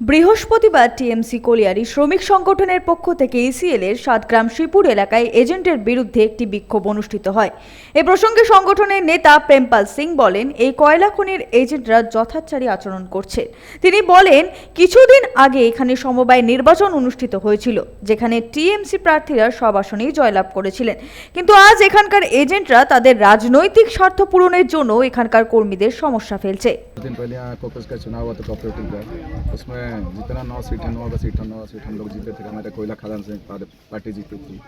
বৃহস্পতিবার TMC colliery শ্রমিক সংগঠনের পক্ষ থেকে ইসিএল এর সাতগ্রাম শ্রীপুর এলাকায় এজেন্টের বিরুদ্ধে একটি বিক্ষোভ অনুষ্ঠিত হয়। এ প্রসঙ্গে সংগঠনের নেতা প্রেমপাল সিং বলেন, এই কয়লা খনির এজেন্টরা যথাচারী আচরণ করছে। তিনি বলেন, কিছুদিন আগে এখানে সমবায় নির্বাচন অনুষ্ঠিত হয়েছিল, যেখানে টিএমসি প্রার্থীরা সব আসনেই জয়লাভ করেছিলেন। কিন্তু আজ এখানকার এজেন্টরা তাদের রাজনৈতিক স্বার্থ পূরণের জন্য এখানকার কর্মীদের সমস্যা ফেলছে। उसमें जितना नौ सीट है नौ का सीट, नौ सीट हम लोग जीते थे, हमारे कोयला खदान से पार्टी जीती थी,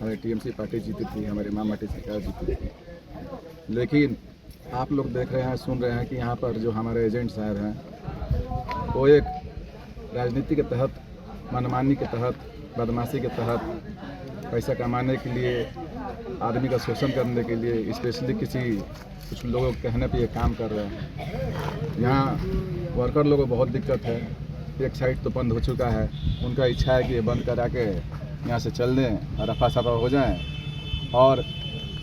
हमारी टीएमसी पार्टी जीती थी, हमारी माँ माटी सरकार जीती थी। लेकिन आप लोग देख रहे हैं, सुन रहे हैं कि यहाँ पर जो हमारे एजेंट साहब हैं, वो एक राजनीति के तहत, मनमानी के तहत, बदमाशी के तहत, पैसा कमाने के लिए, आदमी का शोषण करने के लिए स्पेशली किसी, कुछ लोगों के कहने पे ये काम कर रहे हैं। यहाँ वर्कर लोगों को बहुत दिक्कत है। एक साइड तो बंद हो चुका है। उनका इच्छा है कि ये बंद करा के यहाँ से चल दें, रफा सफ़ा हो जाएँ। और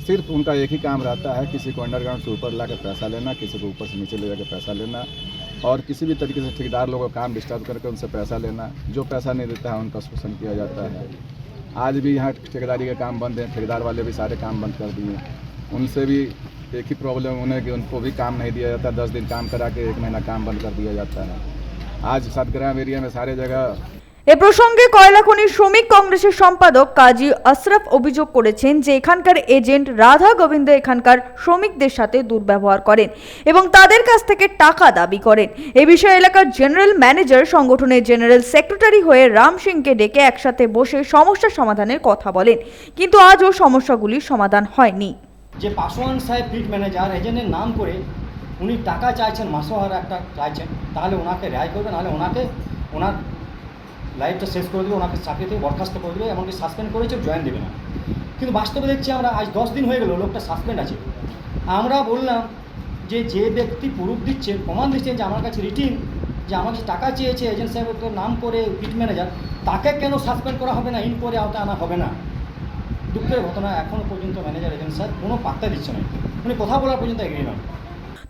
सिर्फ़ उनका एक ही काम रहता है, किसी को अंडरग्राउंड से ऊपर ला के पैसा लेना, किसी को ऊपर से नीचे ले जाकर पैसा लेना, और किसी भी तरीके से ठेकेदार लोगों का काम डिस्टर्ब करके उनसे पैसा लेना, जो पैसा नहीं देता है, उनका शोषण किया जाता है। आज भी यहाँ ठेकेदारी का काम बंद है, ठेकेदार वाले भी सारे काम बंद कर दिए। उनसे भी एक ही प्रॉब्लम उन्हें कि उनको भी काम नहीं दिया जाता, दस दिन काम करा के एक महीना काम बंद कर दिया जाता है। आज सातग्राम एरिया में सारे जगह এ প্রসঙ্গে কয়লা খনির শ্রমিক কংগ্রেসের সম্পাদক কাজী আশরাফ অভিযোগ করেছেন যে এখানকার এজেন্ট রাধা গোবিন্দ এখানকার শ্রমিকদের সাথে দুর্ব্যবহার করেন এবং তাদের কাছ থেকে টাকা দাবি করেন এ বিষয়ে এলাকার জেনারেল ম্যানেজার সংগঠনের জেনারেল সেক্রেটারি হয়ে রাম সিংকে ডেকে একসাথে বসে সমস্যা সমাধানের কথা বলেন কিন্তু আজও সমস্যাগুলির সমাধান হয়নি যে পাসওয়ান সাহেব ফিল্ড ম্যানেজার এজেন্টের নাম করে উনি টাকা চাইছেন, মাসোহার একটা চাইছেন, তাহলে ওনাকে রেহাই করবে, নাহলে ওনাকে, ওনার লাইফটা শেষ করে দেবে, ওনাকে চাকরি থেকে বরখাস্ত করে দেবে, এমনকি সাসপেন্ড করেছে জয়েন দেবে না। কিন্তু বাস্তবে দেখছি আমরা, আজ দশ দিন হয়ে গেল, লোকটা সাসপেন্ড আছে। আমরা বললাম যে যে ব্যক্তি প্রুফ দিচ্ছে, প্রমাণ দিচ্ছেন যে আমার কাছে রিটিন যে আমার কাছে টাকা চেয়েছে এজেন্ট সাহেবের তো নাম করে ফিল্ড ম্যানেজার তাকে কেন সাসপেন্ড করা হবে না ইন করে আওতা আনা হবে না? দুঃখের ঘটনা এখনও পর্যন্ত ম্যানেজার এজেন্ট স্যার কোনো পাত্তা দিচ্ছে না। উনি কথা বলার পর্যন্ত এগিয়ে নন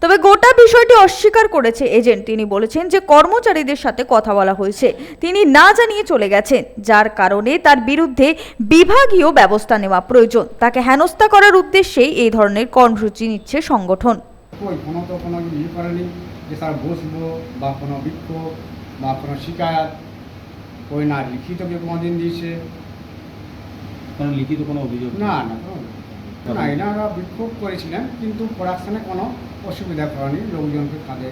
তবে গোটা বিষয়টি অস্বীকার করেছে এজেন্ট। তিনি বলেছেন যে কর্মচারীদের সাথে কথা বলা হয়েছে। তিনি না জানিয়ে চলে গেছেন যার কারণে তার বিরুদ্ধে বিভাগীয় ব্যবস্থা নেওয়া প্রয়োজন। তাকে হেনস্থা করার উদ্দেশ্যেই এই ধরনের কর্মসূচি নিচ্ছে সংগঠন। কই কোনো তো কোনো ইয়ে করেনি যে স্যার বসবো বা কোনো বিক্ষোভ বা কোনো শিকায়ত। ওই না লিখিত কেউ কোনো দিন দিয়েছে? কোনো লিখিত কোনো অভিযোগ? না না না এনারা বিক্ষোভ করেছিলেন কিন্তু প্রোডাকশনে কোনো অসুবিধা করেনি লোকজনকে কাঁধে।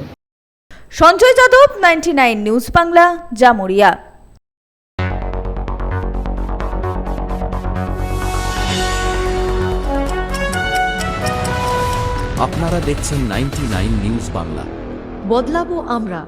সঞ্জয় যাদব নাইনটি নিউজ বাংলা জামুরিয়া আপনারা দেখছেন নাইনটি নিউজ বাংলা বদলাবো আমরা।